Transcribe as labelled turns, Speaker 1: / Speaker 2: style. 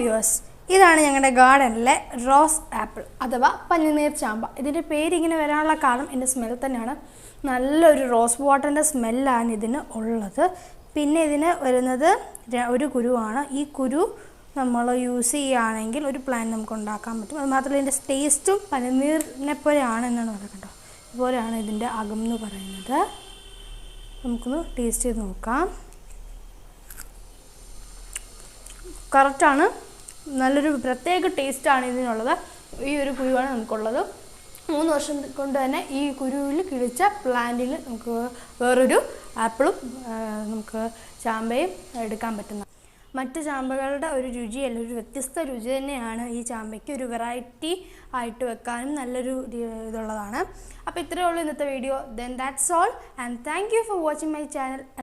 Speaker 1: Viewers ഇതാണ് ഞങ്ങളുടെ ഗാർഡനിലെ rose apple അഥവാ പഞ്ഞുനീർ ചാമ്പ. ഇതിന്റെ പേര് ഇങ്ങനെ വരാനുള്ള കാരണം എന്റെ സ്മെൽ തന്നെയാണ്. നല്ലൊരു റോസ് വാട്ടറിന്റെ സ്മെല്ലാണ് ഇതിന് ഉള്ളത്. പിന്നെ ഇതിന് വരുന്നത് ഒരു കുരുവാണ്. ഈ കുരു നമ്മൾ യൂസ് ചെയ്യുകയാണെങ്കിൽ ഒരു പ്ലാൻ നമുക്ക് ഉണ്ടാക്കാൻ പറ്റും. അത് മാത്രമല്ല ഇതിന്റെ ടേസ്റ്റും പനിനീറിനെ പോലെയാണ് എന്നാണ് പറയുന്നത് കേട്ടോ. ഇതുപോലെയാണ് ഇതിന്റെ അകം എന്ന് പറയുന്നത്. നമുക്കൊന്ന് ടേസ്റ്റ് ചെയ്ത് നോക്കാം. കറക്റ്റാണ്. നല്ലൊരു പ്രത്യേക ടേസ്റ്റാണ് ഇതിനുള്ളത്. ഈ ഒരു കുരുവാണ് നമുക്കുള്ളത്. മൂന്ന് വർഷം കൊണ്ട് തന്നെ ഈ കുരുവിൽ കിളിച്ച പ്ലാന്റിൽ നമുക്ക് വേറൊരു ആപ്പിളും നമുക്ക് ചാമ്പയും എടുക്കാൻ പറ്റുന്ന മറ്റ് ചാമ്പകളുടെ ഒരു രുചി അല്ല ഒരു വ്യത്യസ്ത രുചി തന്നെയാണ് ഈ ചാമ്പയ്ക്ക് ഒരു വെറൈറ്റി ആയിട്ട് വെക്കാനും നല്ലൊരു ഇതുള്ളതാണ്. അപ്പോൾ ഇത്രയേ ഉള്ളൂ ഇന്നത്തെ video then that's all and thank you for watching my channel